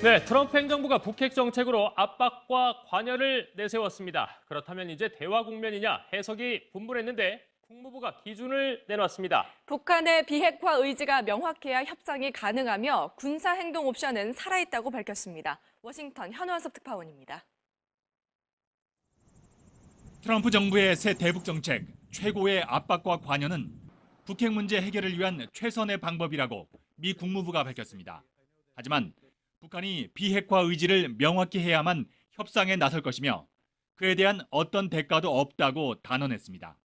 네, 트럼프 행정부가 북핵 정책으로 압박과 관여를 내세웠습니다. 그렇다면 이제 대화 국면이냐 해석이 분분했는데 국무부가 기준을 내놨습니다. 북한의 비핵화 의지가 명확해야 협상이 가능하며 군사 행동 옵션은 살아있다고 밝혔습니다. 워싱턴 현원섭 특파원입니다. 트럼프 정부의 새 대북 정책 최고의 압박과 관여는 북핵 문제 해결을 위한 최선의 방법이라고 미 국무부가 밝혔습니다. 하지만 북한이 비핵화 의지를 명확히 해야만 협상에 나설 것이며 그에 대한 어떤 대가도 없다고 단언했습니다.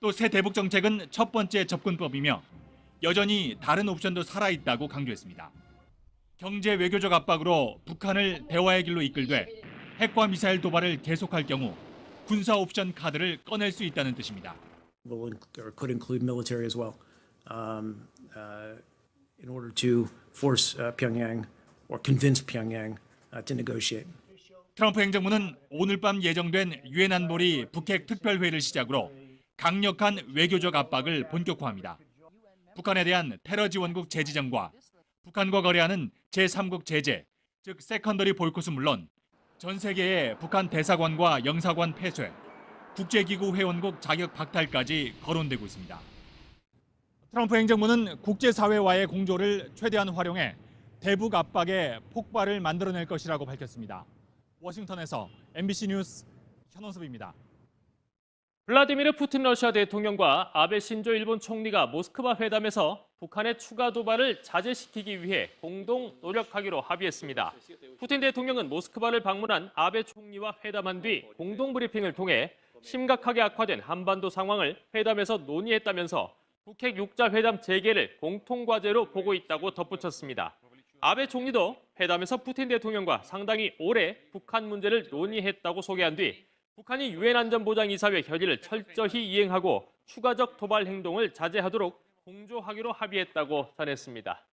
또 새 대북 정책은 첫 번째 접근법이며 여전히 다른 옵션도 살아있다고 강조했습니다. 경제 외교적 압박으로 북한을 대화의 길로 이끌되 핵과 미사일 도발을 계속할 경우 군사 옵션 카드를 꺼낼 수 있다는 뜻입니다. could include military as well, um, uh, in order to force uh, Pyongyang uh. 트럼프 행정부는 오늘 밤 예정된 유엔 안보리 북핵 특별회의를 시작으로 강력한 외교적 압박을 본격화합니다. 북한에 대한 테러 지원국 재지정과 북한과 거래하는 제3국 제재, 즉 세컨더리 보이콧은 물론 전 세계의 북한 대사관과 영사관 폐쇄, 국제기구 회원국 자격 박탈까지 거론되고 있습니다. 트럼프 행정부는 국제사회와의 공조를 최대한 활용해 대북 압박의 폭발을 만들어낼 것이라고 밝혔습니다. 워싱턴에서 MBC 뉴스 현원섭입니다. 블라디미르 푸틴 러시아 대통령과 아베 신조 일본 총리가 모스크바 회담에서 북한의 추가 도발을 자제시키기 위해 공동 노력하기로 합의했습니다. 푸틴 대통령은 모스크바를 방문한 아베 총리와 회담한 뒤 공동 브리핑을 통해 심각하게 악화된 한반도 상황을 회담에서 논의했다면서 북핵 육자 회담 재개를 공통 과제로 보고 있다고 덧붙였습니다. 아베 총리도 회담에서 푸틴 대통령과 상당히 오래 북한 문제를 논의했다고 소개한 뒤 북한이 유엔 안전보장 이사회 결의를 철저히 이행하고 추가적 도발 행동을 자제하도록 공조하기로 합의했다고 전했습니다.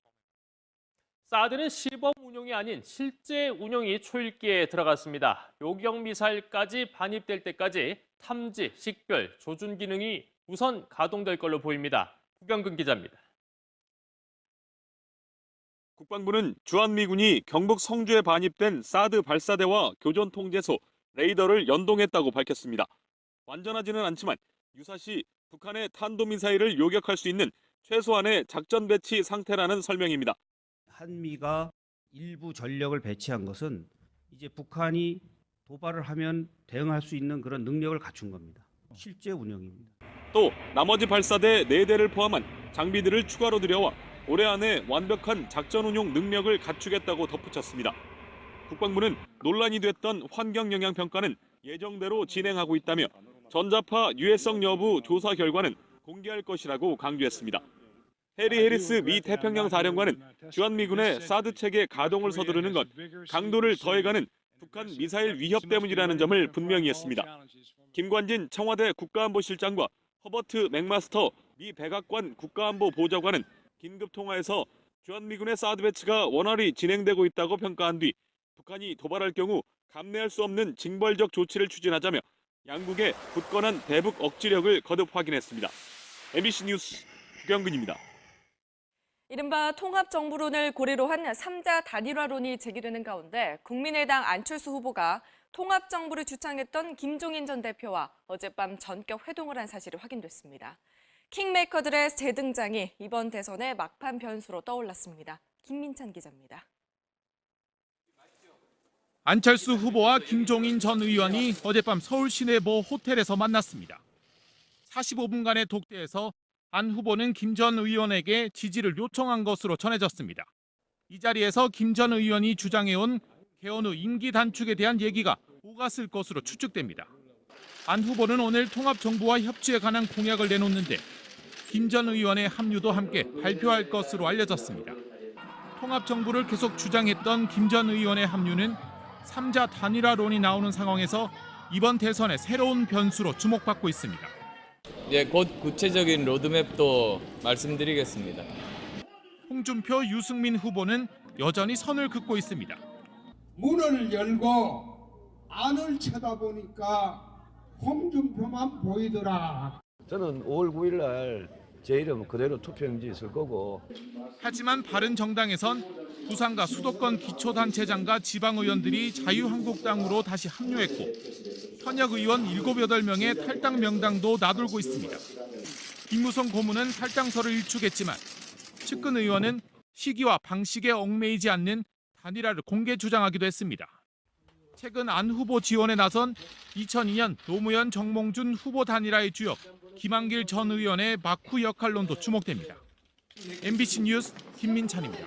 사드는 시범 운용이 아닌 실제 운용이 초읽기에 들어갔습니다. 요격 미사일까지 반입될 때까지 탐지, 식별, 조준 기능이 우선 가동될 걸로 보입니다. 구경근 기자입니다. 국방부는 주한미군이 경북 성주에 반입된 사드 발사대와 교전 통제소, 레이더를 연동했다고 밝혔습니다. 완전하지는 않지만 유사시 북한의 탄도미사일을 요격할 수 있는 최소한의 작전 배치 상태라는 설명입니다. 한미가 일부 전력을 배치한 것은 이제 북한이 도발을 하면 대응할 수 있는 그런 능력을 갖춘 겁니다. 실제 운영입니다. 또 나머지 발사대 4대를 포함한 장비들을 추가로 들여와 올해 안에 완벽한 작전 운용 능력을 갖추겠다고 덧붙였습니다. 국방부는 논란이 됐던 환경 영향 평가는 예정대로 진행하고 있다며 전자파 유해성 여부 조사 결과는 공개할 것이라고 강조했습니다. 해리 해리스 미 태평양 사령관은 주한미군의 사드 체계 가동을 서두르는 건 강도를 더해가는 북한 미사일 위협 때문이라는 점을 분명히 했습니다. 김관진 청와대 국가안보실장과 허버트 맥마스터 미 백악관 국가안보 보좌관은 긴급 통화에서 주한미군의 사드 배치가 원활히 진행되고 있다고 평가한 뒤 북한이 도발할 경우 감내할 수 없는 징벌적 조치를 추진하자며 양국의 굳건한 대북 억지력을 거듭 확인했습니다. MBC 뉴스 구경근입니다. 이른바 통합정부론을 고리로 한 3자 단일화론이 제기되는 가운데 국민의당 안철수 후보가 통합정부를 주창했던 김종인 전 대표와 어젯밤 전격 회동을 한 사실이 확인됐습니다. 킹메이커들의 재등장이 이번 대선의 막판 변수로 떠올랐습니다. 김민찬 기자입니다. 안철수 후보와 김종인 전 의원이 어젯밤 서울 시내 모 호텔에서 만났습니다. 45분간의 독대에서 안 후보는 김 전 의원에게 지지를 요청한 것으로 전해졌습니다. 이 자리에서 김 전 의원이 주장해온 개헌 후 임기 단축에 대한 얘기가 오갔을 것으로 추측됩니다. 안 후보는 오늘 통합정부와 협치에 관한 공약을 내놓는데 김 전 의원의 합류도 함께 발표할 것으로 알려졌습니다. 통합정부를 계속 주장했던 김 전 의원의 합류는 3자 단일화론이 나오는 상황에서 이번 대선의 새로운 변수로 주목받고 있습니다. 예, 곧 구체적인 로드맵도 말씀드리겠습니다. 홍준표, 유승민 후보는 여전히 선을 긋고 있습니다. 문을 열고 안을 쳐다보니까 홍준표만 보이더라. 저는 5월 9일 날 제 이름 그대로 투표용지 있을 거고 하지만 바른 정당에선 부산과 수도권 기초단체장과 지방의원들이 자유한국당으로 다시 합류했고 현역 의원 7, 8명의 탈당 명당도 나돌고 있습니다. 김무성 고문은 탈당서를 일축했지만 측근 의원은 시기와 방식에 얽매이지 않는 단일화를 공개 주장하기도 했습니다. 최근 안 후보 지원에 나선 2002년 노무현 정몽준 후보 단일화의 주역 김한길 전 의원의 막후 역할론도 주목됩니다. MBC 뉴스 김민찬입니다.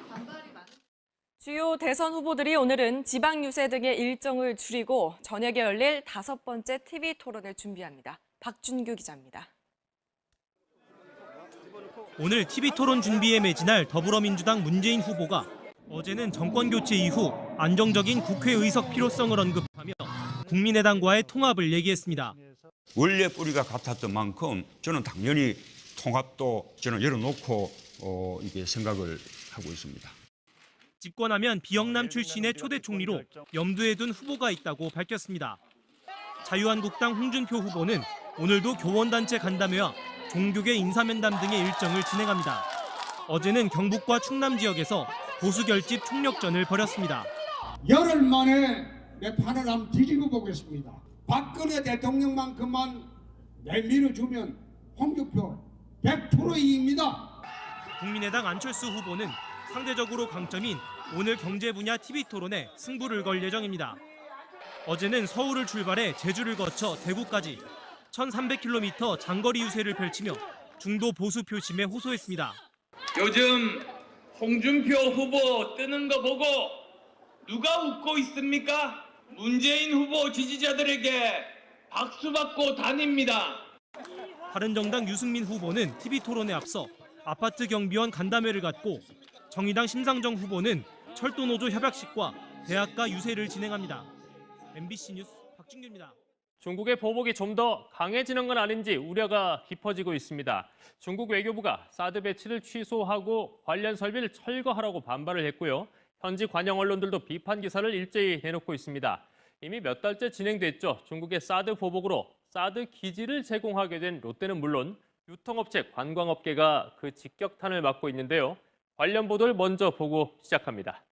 주요 대선 후보들이 오늘은 지방 유세 등의 일정을 줄이고 저녁에 열릴 다섯 번째 TV 토론을 준비합니다. 박준규 기자입니다. 오늘 TV 토론 준비에 매진할 더불어민주당 문재인 후보가 어제는 정권 교체 이후 안정적인 국회 의석 필요성을 언급하며 국민의당과의 통합을 얘기했습니다. 원래 뿌리가 같았던 만큼 저는 당연히 통합도 저는 열어놓고 어, 이게 생각을 하고 있습니다. 집권하면 비영남 출신의 초대 총리로 염두에 둔 후보가 있다고 밝혔습니다. 자유한국당 홍준표 후보는 오늘도 교원단체 간담회와 종교계 인사면담 등의 일정을 진행합니다. 어제는 경북과 충남 지역에서 보수 결집 총력전을 벌였습니다. 열흘 만에 내 판을 한번 뒤지고 보겠습니다. 박근혜 대통령만큼만 내밀어주면 홍준표 100% 이깁니다. 국민의당 안철수 후보는 상대적으로 강점인 오늘 경제 분야 TV 토론에 승부를 걸 예정입니다. 어제는 서울을 출발해 제주를 거쳐 대구까지 1,300km 장거리 유세를 펼치며 중도 보수 표심에 호소했습니다. 요즘 홍준표 후보 뜨는 거 보고 누가 웃고 있습니까? 문재인 후보 지지자들에게 박수 받고 다닙니다. 바른정당 유승민 후보는 TV 토론에 앞서 아파트 경비원 간담회를 갖고 정의당 심상정 후보는 철도노조 협약식과 대학가 유세를 진행합니다. MBC 뉴스 박준규입니다. 중국의 보복이 좀 더 강해지는 건 아닌지 우려가 깊어지고 있습니다. 중국 외교부가 사드 배치를 취소하고 관련 설비를 철거하라고 반발을 했고요. 현지 관영 언론들도 비판 기사를 일제히 내놓고 있습니다. 이미 몇 달째 진행됐죠. 중국의 사드 보복으로 사드 기지를 제공하게 된 롯데는 물론 유통업체, 관광업계가 그 직격탄을 맞고 있는데요. 관련 보도를 먼저 보고 시작합니다.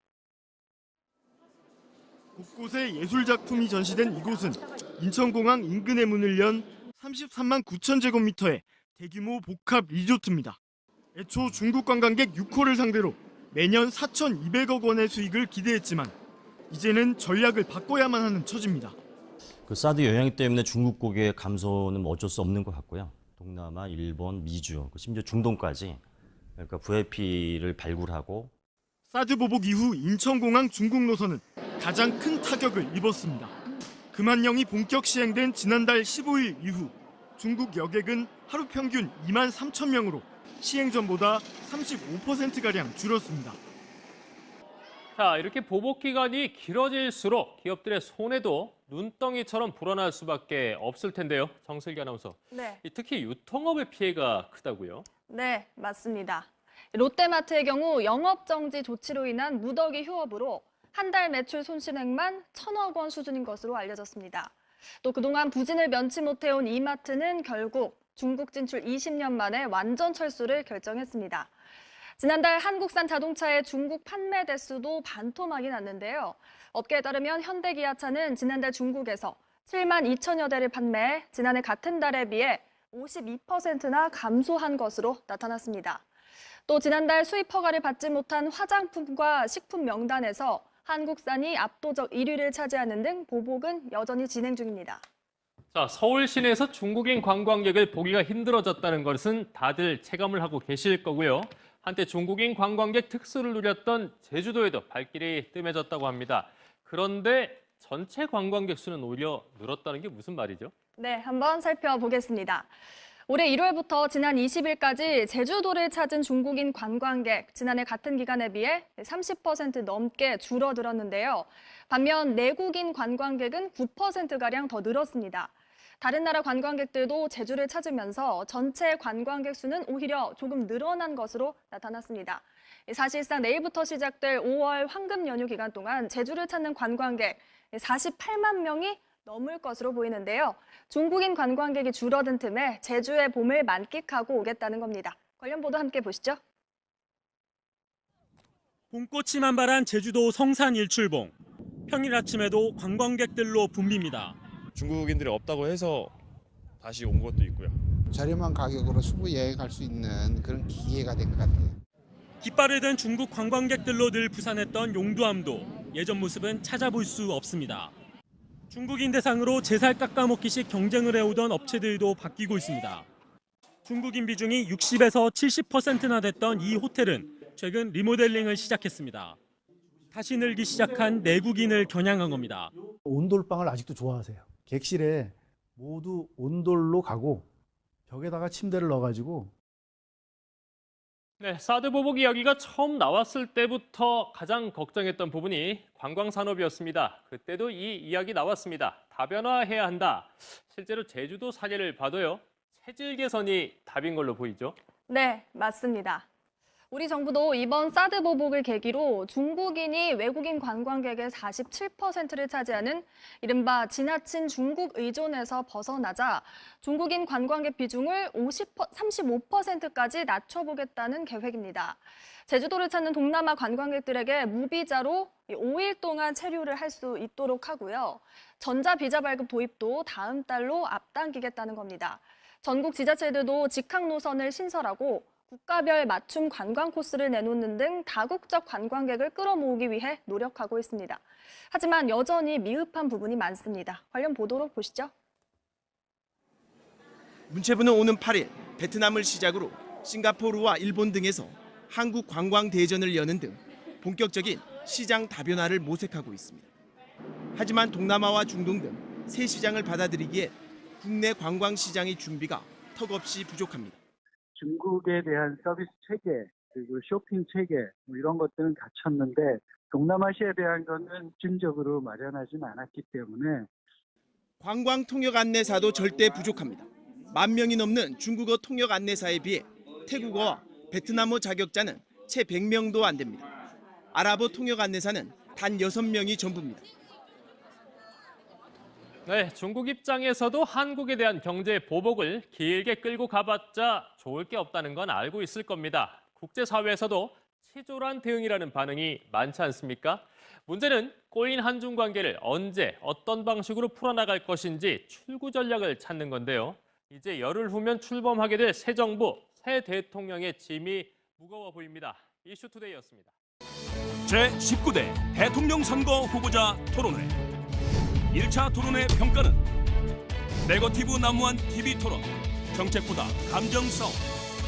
곳곳에 예술 작품이 전시된 이곳은 인천공항 인근에 문을 연 33만 9천 제곱미터의 대규모 복합 리조트입니다. 애초 중국 관광객 6호를 상대로 매년 4,200억 원의 수익을 기대했지만 이제는 전략을 바꿔야만 하는 처지입니다. 그 사드 영향 때문에 중국 고객의 감소는 뭐 어쩔 수 없는 것 같고요. 동남아, 일본, 미주, 그 심지어 중동까지 그러니까 VIP를 발굴하고 사드 보복 이후 인천공항 중국 노선은 가장 큰 타격을 입었습니다. 금한령이 본격 시행된 지난달 15일 이후 중국 여객은 하루 평균 2만 3천 명으로 시행 전보다 35%가량 줄었습니다. 자, 이렇게 보복 기간이 길어질수록 기업들의 손해도 눈덩이처럼 불어날 수밖에 없을 텐데요. 정슬기 아나운서. 네, 이 특히 유통업의 피해가 크다고요? 네, 맞습니다. 롯데마트의 경우 영업 정지 조치로 인한 무더기 휴업으로 한 달 매출 손실액만 천억 원 수준인 것으로 알려졌습니다. 또 그동안 부진을 면치 못해온 이마트는 결국 중국 진출 20년 만에 완전 철수를 결정했습니다. 지난달 한국산 자동차의 중국 판매 대수도 반토막이 났는데요. 업계에 따르면 현대기아차는 지난달 중국에서 7만 2천여 대를 판매해 지난해 같은 달에 비해 52%나 감소한 것으로 나타났습니다. 또 지난달 수입 허가를 받지 못한 화장품과 식품 명단에서 한국산이 압도적 1위를 차지하는 등 보복은 여전히 진행 중입니다. 자, 서울 시내에서 중국인 관광객을 보기가 힘들어졌다는 것은 다들 체감을 하고 계실 거고요. 한때 중국인 관광객 특수를 누렸던 제주도에도 발길이 뜸해졌다고 합니다. 그런데 전체 관광객 수는 오히려 늘었다는 게 무슨 말이죠? 네, 한번 살펴보겠습니다. 올해 1월부터 지난 20일까지 제주도를 찾은 중국인 관광객, 지난해 같은 기간에 비해 30% 넘게 줄어들었는데요. 반면 내국인 관광객은 9%가량 더 늘었습니다. 다른 나라 관광객들도 제주를 찾으면서 전체 관광객 수는 오히려 조금 늘어난 것으로 나타났습니다. 사실상 내일부터 시작될 5월 황금 연휴 기간 동안 제주를 찾는 관광객 48만 명이 넘을 것으로 보이는데요. 중국인 관광객이 줄어든 틈에 제주의 봄을 만끽하고 오겠다는 겁니다. 관련 보도 함께 보시죠. 봄꽃이 만발한 제주도 성산 일출봉. 평일 아침에도 관광객들로 붐빕니다. 중국인들이 없다고 해서 다시 온 것도 있고요. 저렴한 가격으로 수부 여행 갈 수 있는 그런 기회가 된 것 같아요. 깃발을 든 중국 관광객들로 늘 부산했던 용두암도 예전 모습은 찾아볼 수 없습니다. 중국인 대상으로 제살 깎아먹기식 경쟁을 해오던 업체들도 바뀌고 있습니다. 중국인 비중이 60에서 70%나 됐던 이 호텔은 최근 리모델링을 시작했습니다. 다시 늘기 시작한 내국인을 겨냥한 겁니다. 온돌방을 아직도 좋아하세요. 객실에 모두 온돌로 가고 벽에다가 침대를 넣어가지고 네, 사드 보복 이야기가 처음 나왔을 때부터 가장 걱정했던 부분이 관광 산업이었습니다. 그때도 이 이야기 나왔습니다. 다변화해야 한다. 실제로 제주도 사례를 봐도요. 체질 개선이 답인 걸로 보이죠. 네, 맞습니다. 우리 정부도 이번 사드 보복을 계기로 중국인이 외국인 관광객의 47%를 차지하는 이른바 지나친 중국 의존에서 벗어나자 중국인 관광객 비중을 50, 35%까지 낮춰보겠다는 계획입니다. 제주도를 찾는 동남아 관광객들에게 무비자로 5일 동안 체류를 할 수 있도록 하고요. 전자비자 발급 도입도 다음 달로 앞당기겠다는 겁니다. 전국 지자체들도 직항 노선을 신설하고 국가별 맞춤 관광 코스를 내놓는 등 다국적 관광객을 끌어모으기 위해 노력하고 있습니다. 하지만 여전히 미흡한 부분이 많습니다. 관련 보도로 보시죠. 문체부는 오는 8일 베트남을 시작으로 싱가포르와 일본 등에서 한국 관광 대전을 여는 등 본격적인 시장 다변화를 모색하고 있습니다. 하지만 동남아와 중동 등 새 시장을 받아들이기에 국내 관광 시장의 준비가 턱없이 부족합니다. 중국에 대한 서비스 체계 그리고 쇼핑 체계 뭐 이런 것들은 갖췄는데 동남아시아에 대한 거는 심적으로 마련하진 않았기 때문에 관광 통역 안내사도 절대 부족합니다. 만 명이 넘는 중국어 통역 안내사에 비해 태국어와 베트남어 자격자는 채 100명도 안 됩니다. 아랍어 통역 안내사는 단 6명이 전부입니다. 네, 중국 입장에서도 한국에 대한 경제 보복을 길게 끌고 가봤자 좋을 게 없다는 건 알고 있을 겁니다. 국제사회에서도 치졸한 대응이라는 반응이 많지 않습니까? 문제는 꼬인 한중 관계를 언제 어떤 방식으로 풀어나갈 것인지 출구 전략을 찾는 건데요. 이제 열흘 후면 출범하게 될 새 정부, 새 대통령의 짐이 무거워 보입니다. 이슈투데이였습니다. 제19대 대통령 선거 후보자 토론회 1차 토론회 평가는 네거티브 난무한 TV 토론 정책보다 감정 싸움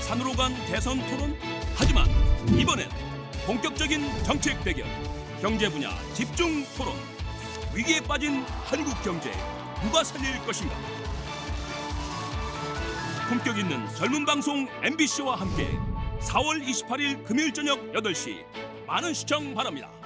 산으로 간 대선 토론. 하지만 이번엔 본격적인 정책 대결 경제 분야 집중 토론. 위기에 빠진 한국 경제 누가 살릴 것인가? 품격 있는 젊은 방송 MBC와 함께 4월 28일 금요일 저녁 8시. 많은 시청 바랍니다.